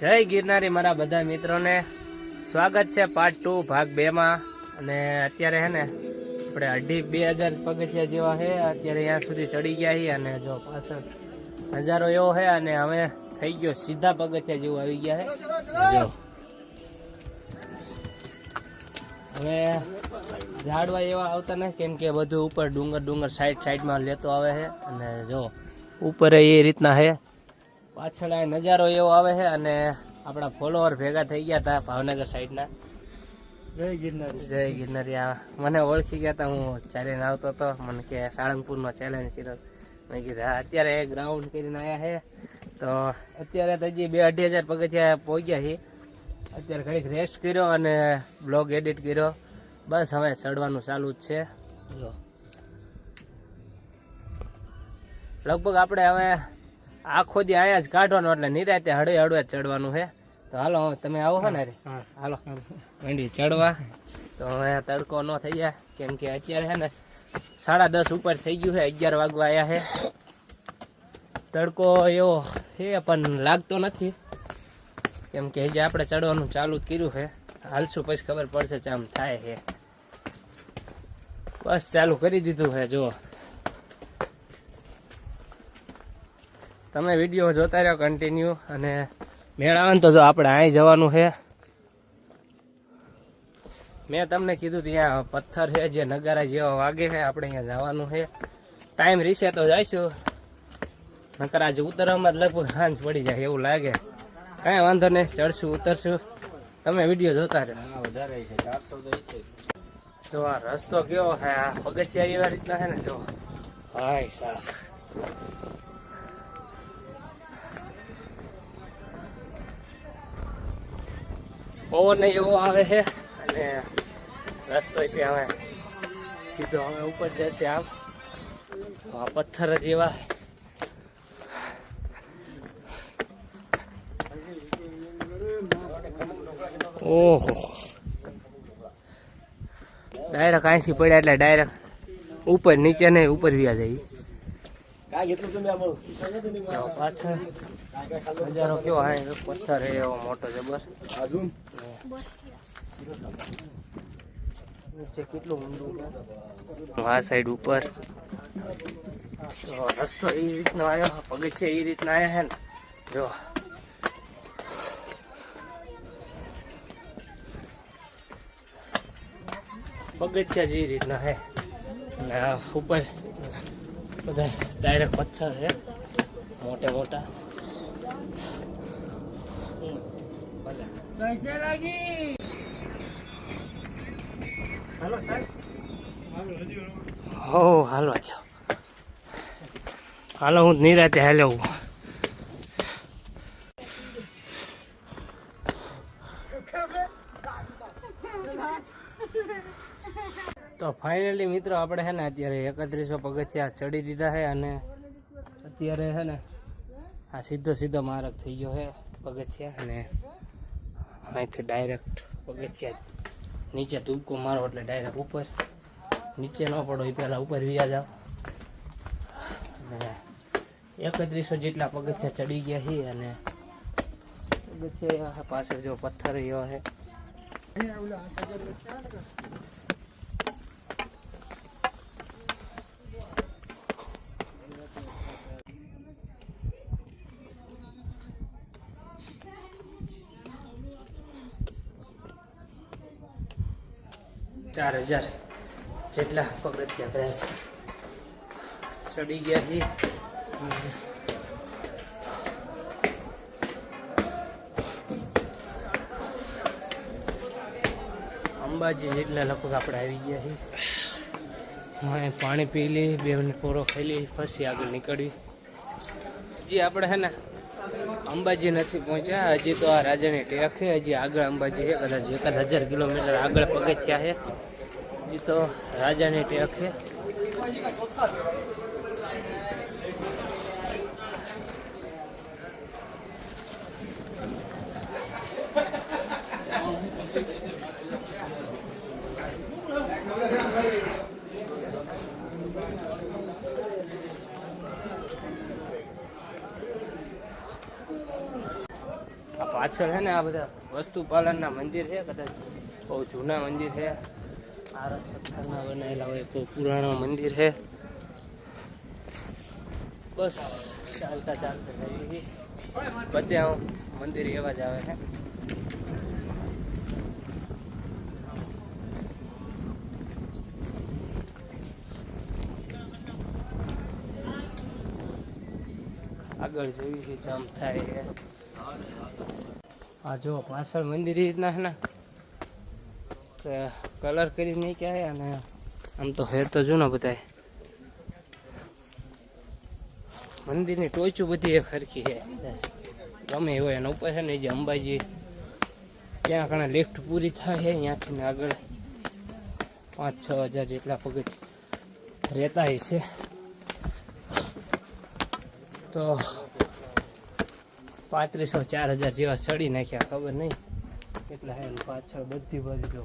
જય ગિરનારી મારા બધા મિત્રોને. સ્વાગત છે પાર્ટ ટુ ભાગ બે માં. અને અત્યારે હે ને, આપણે અઢી બે હજાર પગથિયા જેવા છે અત્યારે અહીંયા સુધી ચડી ગયા છીએ અને જો પાછળ નજારો એવો છે અને હવે થઈ ગયો સીધા પગથિયા જેવું આવી ગયા છે જો. હવે ઝાડવા એવા આવતા નથી કેમ કે બધું ઉપર ડુંગર ડુંગર સાઈડ સાઈડમાં લેતો આવે છે અને જો, ઉપર એ રીતના છે પાછળ આ નજારો એવો આવે છે અને આપણા ફોલોવર ભેગા થઈ ગયા હતા ભાવનગર સાઈડના જય ગિરનારી. જય ગિરનારી. આ મને ઓળખી ગયા હતા હું ચાલીને આવતો હતો. મને કે સાળંગપુરનો ચેલેન્જ કર્યો. મેં કીધું અત્યારે ગ્રાઉન્ડ કરીને આવ્યા છે. તો અત્યારે તો હજી બે અઢી હજાર પગથિયા પહોંચ્યા છે અત્યારે ઘડીક રેસ્ટ કર્યો અને બ્લોગ એડિટ કર્યો. બસ હવે ચડવાનું ચાલુ જ છે. લગભગ આપણે હવે આખો દી અહીંયા જ કાઢવાનો એટલે નિરાતે હળવે હળવે જ ચડવાનું છે તો હાલો તમે આવો છો ને રે હા હાલો. મંડી ચડવા. તો હવે તડકો ન થઈ જાય કેમ કે અત્યારે છે ને સાડા દસ ઉપર થઈ ગયું છે અગિયાર વાગવા આવ્યા છે તડકો એવો છે પણ લાગતો નથી. કેમ કે હજી આપણે ચડવાનું ચાલુ જ કર્યું છે હાલશું પછી ખબર પડશે આમ થાય છે બસ ચાલુ કરી દીધું છે જુઓ. તમે વીડિયો જોતા રહ્યો કન્ટિન્યુ અને મેળાવાનું તો જો આપણે અહીં જવાનું છે. મેં તમને કીધું ત્યાં પથ્થર છે જે નગારા જેવા વાગે છે આપણે અહીંયા જવાનું છે. ટાઈમ રીસે તો જઈશું. નકર આજે ઉતરવામાં જ લગભગ સાંજ પડી જાય એવું લાગે. કાંઈ વાંધો નહીં ચડશું ઉતરશું. તમે વીડિયો જોતા રહ્યો વધારે જો. આ રસ્તો કેવો છે આ પગથિયા એવા રીતના છે ને જો. હાય સાફ પવન એવો આવે છે અને રસ્તો છે હવે સીધો હવે ઉપર જશે આમ. આ પથ્થર જ એવા ઓહો. ડાયરેક્ટ અહીંથી પડ્યા એટલે ડાયરેક્ટ ઉપર નીચે નહીં, ઉપર વ્યા જાય કાંઈ એટલું તમે આમ આવો પાછળ કેવો હે? પથ્થર હે એવો મોટો જબર કેટલું ઊંડું આ સાઈડ ઉપર. તો રસ્તો એ રીતનો આવ્યો પગથિયા એ રીતના આવ્યા હે ને. જો. પગથિયા જે રીતના હે. ઉપર બધા ડાયરેક્ટ પથ્થર છે. મોટા મોટા. સાહેબ. હો હાલો હાલો હું નિરાતે હાલો હું તો ફાઇનલી મિત્રો, આપણે છે ને અત્યારે એકત્રીસો પગથિયા ચડી દીધા છે અને અત્યારે છે ને આ સીધો સીધો માર્ગ થઈ ગયો છે પગથિયા અને અહીંથી ડાયરેક્ટ પગથિયા નીચે તુબકો મારો એટલે ડાયરેક્ટ ઉપર. નીચે ન પડો એ પહેલાં ઉપર વ્યા જાઓ. અને એકત્રીસો જેટલા પગથિયા ચડી ગયા છે અને પગથિયા પાછળ જો પથ્થર એવા છે ચાર હજાર જેટલા પગથિયા ગયા છે. ચડી ગયા છીએ અંબાજી જેટલા લગભગ આપણે આવી ગયા છીએ. હવે પાણી પી લઈ બે મિનિટ પૂરો ખાઈ લઈ પછી આગળ નીકળવી હજી આપણે હે ને અંબાજી નથી પહોંચ્યા. હજી તો આ રાજાની ટેક છે. હજી આગળ અંબાજી છે. કદાચ એકાદ હજાર કિલોમીટર આગળ પગથિયા છે. હજી તો રાજાની ટેક છે. પાછળ છે ને આ બધા વસ્તુ પાલનના મંદિર છે કદાચ બહુ જૂના મંદિર છે. આરસ પથ્થરના બનાવેલા હોય, બહુ પુરાણો મંદિર છે. બસ, ચાલતા ચાલતા જઈએ બધે મંદિર એવા જ આવે છે. આગળ જેવી જામ થાય આ જો પાછળ મંદિર રીતના ને? કલર કરી નહીં ક્યાંય અને આમ તો હે તો જૂનો બધાય. મંદિરની ટોચું બધી એ ખરખી છે. ગમે હોય એના ઉપર છે ને જે અંબાજી ત્યાં ઘણા લિફ્ટ પૂરી થાય છે, ત્યાંથી ને આગળ પાંચ છ હજાર જેટલા પગજ રહેતા હશે. તો પાંત્રીસો ચાર હજાર જેવા ચડી નાખ્યા, ખબર નહીં? કેટલા હે પાછળ બધી બાજુ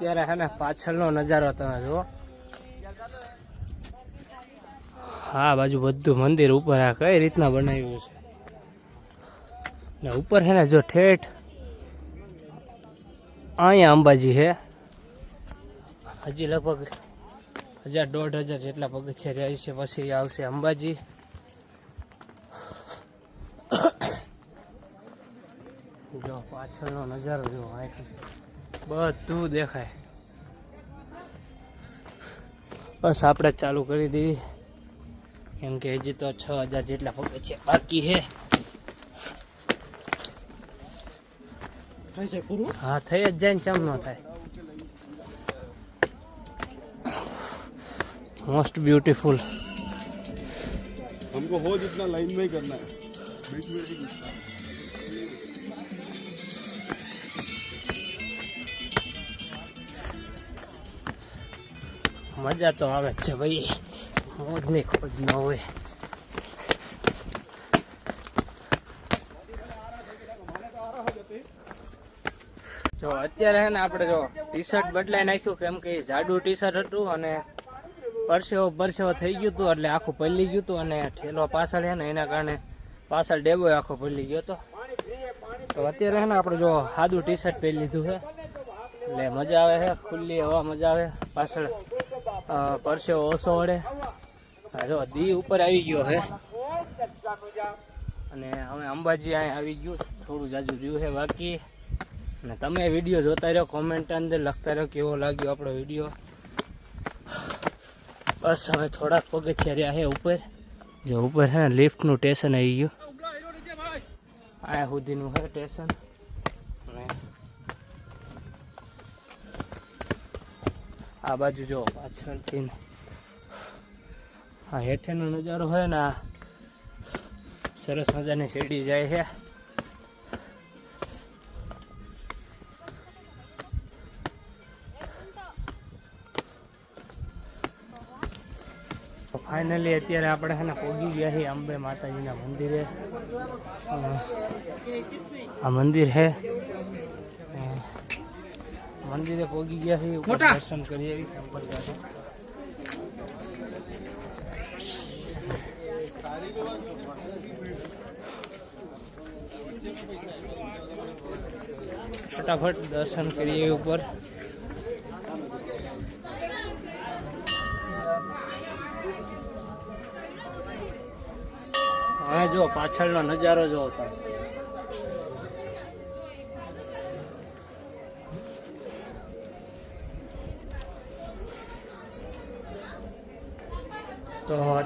અત્યારે હે ને પાછળનો નજારો તમે જુઓ. હા, બાજુ બધું મંદિર ઉપર આ કઈ રીતના બનાવ્યું છે? ને ઉપર છે ને જો ઠેઠ અહીંયા અંબાજી છે હજી લગભગ હજાર દોઢ હજાર જેટલા પગથિયા જાય છે, પછી આવશે અંબાજી. જો પાછળનો નજારો જો અહીંથી બધું દેખાય બસ આપણે જ ચાલુ કરી દીધી કેમ કે હજી તો છ હજાર જેટલા પગથિયા બાકી છે થઈ જાય પૂરું હા થઈ જ જાય ને ચમ ન થાય મોસ્ટ બ્યુટીફુલ हमको हो जितना लाइन में ही करना है बीच में મજા તો આવે જ છે ભાઈ. મોજની ખોજ ન હોય જો, અત્યારે હે ને આપણે જો ટી શર્ટ બદલાઈ નાખ્યું કેમ કે જાડું ટી શર્ટ હતું અને પરસેવો પરસેવો થઈ ગયું હતું એટલે આખું પલળી ગયું હતું અને ઠેલો પાછળ હે ને એના કારણે પાછળ ડેબો આખો પલળી ગયો હતો. તો અત્યારે હે ને આપણે જો સાદું ટી શર્ટ પહેરી લીધું છે એટલે મજા આવે છે ખુલ્લી હવા મજા આવે, પાછળ પરસેવો ઓછો વળે. હા જો દી ઉપર આવી ગયો હે. અને અમે અંબાજી અહીંયા આવી ગયું. થોડું જાજુ રહ્યું છે બાકી. અને તમે વીડિયો જોતા રહ્યો કોમેન્ટ અંદર લખતા રહ્યો કેવો લાગ્યો આપણો વીડિયો. બસ હવે થોડાક પગથિયા રહ્યા છે ઉપર. જો ઉપર ને લિફ્ટનું સ્ટેશન આવી ગયું. અહીંયા સુધીનું છે સ્ટેશન આ બાજુ જો પાછળથી આ હેઠેનો નજારો હોય ને સરસ મજાની શેરડી જાય છે. ફાઇનલી અત્યારે આપણે છે ને પહોંચી ગયા છીએ અંબે માતાજીના મંદિરે. આ મંદિર છે. મંદિરે પહોંચી ગયા છે દર્શન કરી આવી ટેમ્પલ પાસે. ફટાફટ દર્શન કરીએ ઉપર. હા જો પાછળનો નજારો જો તમે.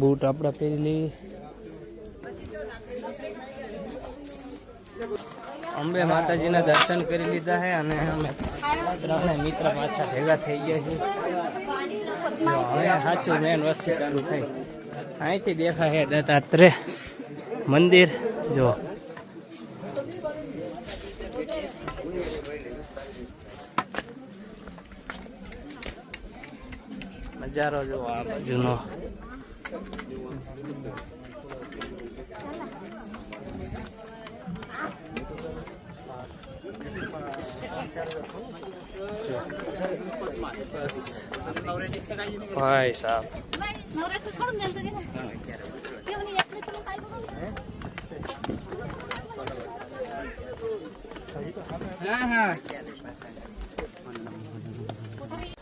બૂટ આપણે પહેરી લેવી અંબે માતાજીના દર્શન કરી લીધા છે અને અમે ત્રણે મિત્ર પાછા ભેગા થઈ ગયા છીએ હવે સાચું મેન વસ્તુ ચાલુ થઈ. અહીંથી દેખાય છે દત્તાત્રેય મંદિર. જો. નજારો જો આ બાજુનો. ભાઈ સાહેબ.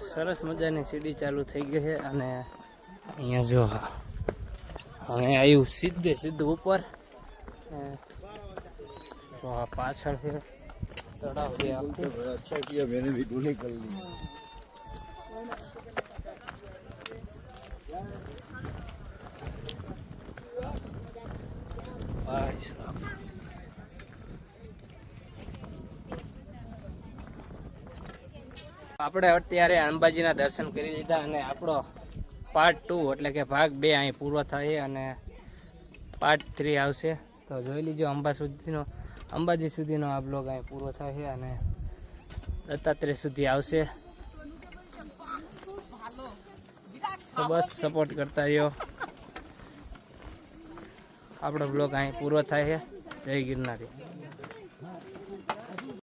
સરસ મજાની સીડી ચાલુ થઈ ગઈ છે અને અહીંયા જો હા. હવે આવ્યું સીધે સીધું ઉપર. તો આ પાછળ તળાવ છે અચ્છા કિયા મેને ભી ગુને કર લી ભાઈ આપણે અત્યારે અંબાજીના દર્શન કરી લીધા અને આપણો પાર્ટ ટુ એટલે કે ભાગ બે અહીં પૂરો થાય અને પાર્ટ થ્રી આવશે. તો જોઈ લીજો અંબા સુધીનો, અંબાજી સુધીનો આ બ્લોગ અહીં પૂરો છે અને દત્તાત્રેય સુધી આવશે. તો બસ સપોર્ટ કરતા રહ્યો. આપણો બ્લોગ અહીં પૂરો થાય. છે જય ગિરનારી.